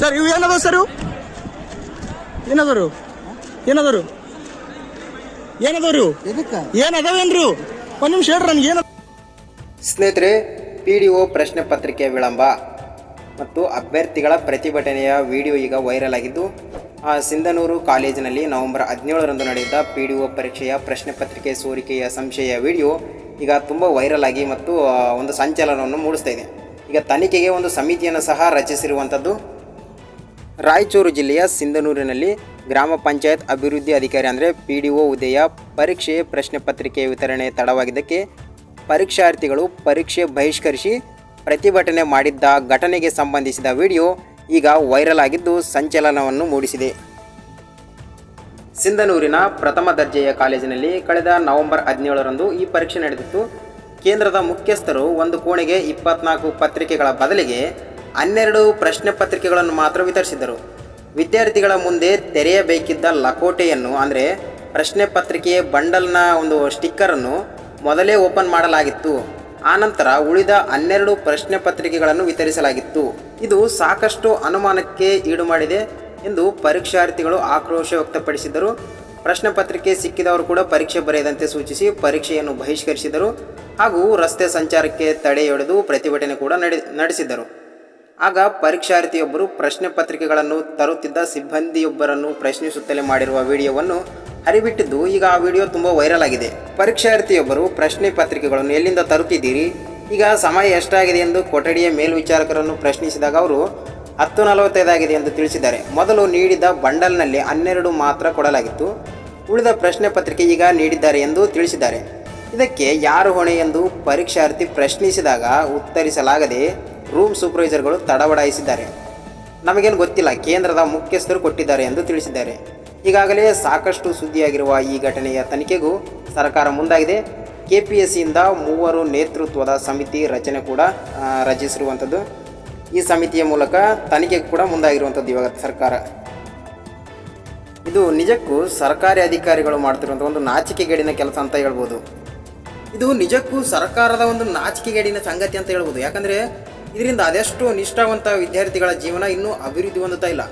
Sir ಇವು ಏನದ sir ಏನದರು ಏನದರು ಏನದವ್ರು ಏನದವೇನ್ರು ಒಂದ್ ನಿಮಿಷ ಹೇಳ್ರಿ ನನ್ಗೆ ಏನ ಸ್ನೇಹಿತರೆ ಪಿ ಡಿ ಒ ಪ್ರಶ್ನೆ ಪತ್ರಿಕೆ ವಿಳಂಬ ಮತ್ತು ಅಭ್ಯರ್ಥಿಗಳ ಪ್ರತಿಭಟನೆಯ ವಿಡಿಯೋ ಈಗ ವೈರಲ್ ಆಗಿದ್ದು ಆ ಸಿಂಧನೂರು ಕಾಲೇಜಿನಲ್ಲಿ ನವೆಂಬರ್ ಹದಿನೇಳರಂದು ನಡೆದ ಪಿ ಡಿ ಒ ಪರೀಕ್ಷೆಯ ಪ್ರಶ್ನೆ ಪತ್ರಿಕೆ ಸೋರಿಕೆಯ ಸಂಶಯ ವಿಡಿಯೋ ಈಗ ತುಂಬ ವೈರಲ್ ಆಗಿ ಮತ್ತು ಒಂದು ಸಂಚಲನವನ್ನು ಮೂಡಿಸ್ತಾ ಇದೆ. ಈಗ ತನಿಖೆಗೆ ಒಂದು ಸಮಿತಿಯನ್ನು ಸಹ ರಚಿಸಿರುವಂಥದ್ದು. ರಾಯಚೂರು ಜಿಲ್ಲೆಯ ಸಿಂಧನೂರಿನಲ್ಲಿ ಗ್ರಾಮ ಪಂಚಾಯತ್ ಅಭಿವೃದ್ಧಿ ಅಧಿಕಾರಿ ಅಂದರೆ ಪಿ ಡಿ ಒ ಹುದ್ದೆಯ ಪರೀಕ್ಷೆ ಪ್ರಶ್ನೆ ಪತ್ರಿಕೆ ವಿತರಣೆ ತಡವಾಗಿದ್ದಕ್ಕೆ ಪರೀಕ್ಷಾರ್ಥಿಗಳು ಪರೀಕ್ಷೆ ಬಹಿಷ್ಕರಿಸಿ ಪ್ರತಿಭಟನೆ ಮಾಡಿದ್ದ ಘಟನೆಗೆ ಸಂಬಂಧಿಸಿದ ವಿಡಿಯೋ ಈಗ ವೈರಲ್ ಆಗಿದ್ದು ಸಂಚಲನವನ್ನು ಮೂಡಿಸಿದೆ. ಸಿಂಧನೂರಿನ ಪ್ರಥಮ ದರ್ಜೆಯ ಕಾಲೇಜಿನಲ್ಲಿ ಕಳೆದ ನವೆಂಬರ್ ಹದಿನೇಳರಂದು ಈ ಪರೀಕ್ಷೆ ನಡೆದಿತ್ತು. ಕೇಂದ್ರದ ಮುಖ್ಯಸ್ಥರು ಒಂದು ಕೋಣೆಗೆ ಇಪ್ಪತ್ನಾಲ್ಕು ಪತ್ರಿಕೆಗಳ ಬದಲಿಗೆ ಹನ್ನೆರಡು ಪ್ರಶ್ನೆ ಪತ್ರಿಕೆಗಳನ್ನು ಮಾತ್ರ ವಿತರಿಸಿದರು ವಿದ್ಯಾರ್ಥಿಗಳ ಮುಂದೆ ತೆರೆಯಬೇಕಿದ್ದ ಲಕೋಟೆಯನ್ನು, ಅಂದರೆ ಪ್ರಶ್ನೆ ಪತ್ರಿಕೆಯ ಬಂಡಲ್ನ ಒಂದು ಸ್ಟಿಕ್ಕರನ್ನು ಮೊದಲೇ ಓಪನ್ ಮಾಡಲಾಗಿತ್ತು. ಆನಂತರ ಉಳಿದ ಹನ್ನೆರಡು ಪ್ರಶ್ನೆ ಪತ್ರಿಕೆಗಳನ್ನು ವಿತರಿಸಲಾಗಿತ್ತು. ಇದು ಸಾಕಷ್ಟು ಅನುಮಾನಕ್ಕೆ ಈಡು ಮಾಡಿದೆ ಎಂದು ಪರೀಕ್ಷಾರ್ಥಿಗಳು ಆಕ್ರೋಶ ವ್ಯಕ್ತಪಡಿಸಿದರು ಪ್ರಶ್ನೆ ಪತ್ರಿಕೆ ಸಿಕ್ಕಿದವರು ಕೂಡ ಪರೀಕ್ಷೆ ಬರೆಯದಂತೆ ಸೂಚಿಸಿ ಪರೀಕ್ಷೆಯನ್ನು ಬಹಿಷ್ಕರಿಸಿದರು ಹಾಗೂ ರಸ್ತೆ ಸಂಚಾರಕ್ಕೆ ತಡೆಯೊಡೆದು ಪ್ರತಿಭಟನೆ ಕೂಡ ನಡೆ ನಡೆಸಿದರು ಆಗ ಪರೀಕ್ಷಾರ್ಥಿಯೊಬ್ಬರು ಪ್ರಶ್ನೆ ಪತ್ರಿಕೆಗಳನ್ನು ತರುತ್ತಿದ್ದ ಸಿಬ್ಬಂದಿಯೊಬ್ಬರನ್ನು ಪ್ರಶ್ನಿಸುತ್ತಲೇ ಮಾಡಿರುವ ವಿಡಿಯೋವನ್ನು ಹರಿಬಿಟ್ಟಿದ್ದು, ಈಗ ಆ ವಿಡಿಯೋ ತುಂಬ ವೈರಲ್ ಆಗಿದೆ. ಪರೀಕ್ಷಾರ್ಥಿಯೊಬ್ಬರು ಪ್ರಶ್ನೆ ಪತ್ರಿಕೆಗಳನ್ನು ಎಲ್ಲಿಂದ ತರುತ್ತಿದ್ದೀರಿ? ಈಗ ಸಮಯ ಎಷ್ಟಾಗಿದೆ ಎಂದು ಕೊಠಡಿಯ ಮೇಲ್ವಿಚಾರಕರನ್ನು ಪ್ರಶ್ನಿಸಿದಾಗ ಅವರು, ಹತ್ತು ನಲವತ್ತೈದಾಗಿದೆ ಎಂದು ತಿಳಿಸಿದ್ದಾರೆ. ಮೊದಲು ನೀಡಿದ ಬಂಡಲ್ನಲ್ಲಿ ಹನ್ನೆರಡು ಮಾತ್ರ ಕೊಡಲಾಗಿತ್ತು. ಉಳಿದ ಪ್ರಶ್ನೆ ಪತ್ರಿಕೆ ಈಗ ನೀಡಿದ್ದಾರೆ ಎಂದು ತಿಳಿಸಿದ್ದಾರೆ. ಇದಕ್ಕೆ ಯಾರು ಹೊಣೆ ಎಂದು ಪರೀಕ್ಷಾರ್ಥಿ ಪ್ರಶ್ನಿಸಿದಾಗ ಉತ್ತರಿಸಲಾಗದೆ ರೂಮ್ ಸೂಪರ್ವೈಸರ್ಗಳು ತಡವಡಾಯಿಸಿದ್ದಾರೆ. ನಮಗೇನು ಗೊತ್ತಿಲ್ಲ, ಕೇಂದ್ರದ ಮುಖ್ಯಸ್ಥರು ಕೊಟ್ಟಿದ್ದಾರೆ ಎಂದು ತಿಳಿಸಿದ್ದಾರೆ. ಈಗಾಗಲೇ ಸಾಕಷ್ಟು ಸುದ್ದಿಯಾಗಿರುವ ಈ ಘಟನೆಯ ತನಿಖೆಗೂ ಸರ್ಕಾರ ಮುಂದಾಗಿದೆ. ಕೆ ಪಿ ಎಸ್ ಸಿಯಿಂದ ಮೂವರು ನೇತೃತ್ವದ ಸಮಿತಿ ರಚನೆ ಕೂಡ ರಚಿಸಿರುವಂಥದ್ದು. ಈ ಸಮಿತಿಯ ಮೂಲಕ ತನಿಖೆಗೆ ಕೂಡ ಮುಂದಾಗಿರುವಂಥದ್ದು ಇವಾಗ ಸರ್ಕಾರ. ಇದು ನಿಜಕ್ಕೂ ಸರ್ಕಾರಿ ಅಧಿಕಾರಿಗಳು ಮಾಡ್ತಿರುವಂಥ ಒಂದು ನಾಚಿಕೆಗೇಡಿನ ಕೆಲಸ ಅಂತ ಹೇಳ್ಬೋದು. ಇದು ನಿಜಕ್ಕೂ ಸರ್ಕಾರದ ಒಂದು ನಾಚಿಕೆಗೇಡಿನ ಸಂಗತಿ ಅಂತ ಹೇಳ್ಬೋದು. ಯಾಕಂದರೆ ಇದರಿಂದ ಅದೆಷ್ಟು ನಿಷ್ಠಾವಂತ ವಿದ್ಯಾರ್ಥಿಗಳ ಜೀವನ ಇನ್ನೂ ಅಭಿವೃದ್ಧಿ ಹೊಂದುತ್ತಾ ಇಲ್ಲ.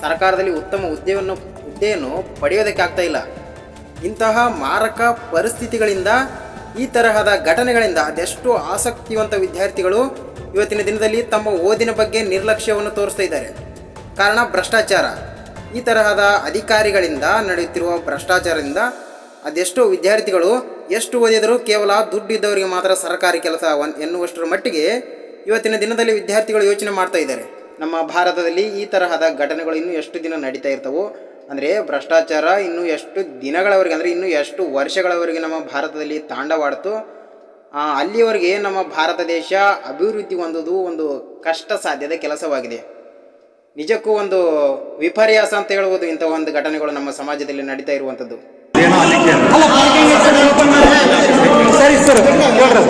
ಸರ್ಕಾರದಲ್ಲಿ ಉತ್ತಮ ಹುದ್ದೆಯನ್ನು ಹುದ್ದೆಯನ್ನು ಪಡೆಯೋದಕ್ಕೆ ಆಗ್ತಾ ಇಲ್ಲ. ಇಂತಹ ಮಾರಕ ಪರಿಸ್ಥಿತಿಗಳಿಂದ, ಈ ತರಹದ ಘಟನೆಗಳಿಂದ ಅದೆಷ್ಟು ಆಸಕ್ತಿವಂತ ವಿದ್ಯಾರ್ಥಿಗಳು ಇವತ್ತಿನ ದಿನದಲ್ಲಿ ತಮ್ಮ ಓದಿನ ಬಗ್ಗೆ ನಿರ್ಲಕ್ಷ್ಯವನ್ನು ತೋರಿಸ್ತಾ ಇದ್ದಾರೆ. ಕಾರಣ ಭ್ರಷ್ಟಾಚಾರ. ಈ ತರಹದ ಅಧಿಕಾರಿಗಳಿಂದ ನಡೆಯುತ್ತಿರುವ ಭ್ರಷ್ಟಾಚಾರದಿಂದ ಅದೆಷ್ಟೋ ವಿದ್ಯಾರ್ಥಿಗಳು ಎಷ್ಟು ಓದಿದರೂ ಕೇವಲ ದುಡ್ಡಿದ್ದವರಿಗೆ ಮಾತ್ರ ಸರ್ಕಾರಿ ಕೆಲಸ ಒನ್- ಎನ್ನುವಷ್ಟರ ಮಟ್ಟಿಗೆ ಇವತ್ತಿನ ದಿನದಲ್ಲಿ ವಿದ್ಯಾರ್ಥಿಗಳು ಯೋಚನೆ ಮಾಡ್ತಾ ಇದ್ದಾರೆ. ನಮ್ಮ ಭಾರತದಲ್ಲಿ ಈ ತರಹದ ಘಟನೆಗಳು ಇನ್ನೂ ಎಷ್ಟು ದಿನ ನಡೀತಾ ಇರ್ತವೋ, ಅಂದರೆ ಭ್ರಷ್ಟಾಚಾರ ಇನ್ನೂ ಎಷ್ಟು ದಿನಗಳವರೆಗೆ, ಅಂದರೆ ಇನ್ನೂ ಎಷ್ಟು ವರ್ಷಗಳವರೆಗೆ ನಮ್ಮ ಭಾರತದಲ್ಲಿ ತಾಂಡವಾಡ್ತು ಅಲ್ಲಿಯವರೆಗೆ ನಮ್ಮ ಭಾರತ ದೇಶ ಅಭಿವೃದ್ಧಿ ಹೊಂದೋದು ಒಂದು ಕಷ್ಟ ಸಾಧ್ಯದ ಕೆಲಸವಾಗಿದೆ. ನಿಜಕ್ಕೂ ಒಂದು ವಿಪರ್ಯಾಸ ಅಂತ ಹೇಳ್ಬೋದು ಇಂಥ ಒಂದು ಘಟನೆಗಳು ನಮ್ಮ ಸಮಾಜದಲ್ಲಿ ನಡೀತಾ ಇರುವಂಥದ್ದು. ಸರಿ ಸರ್ ಹೇಳ್ರಿ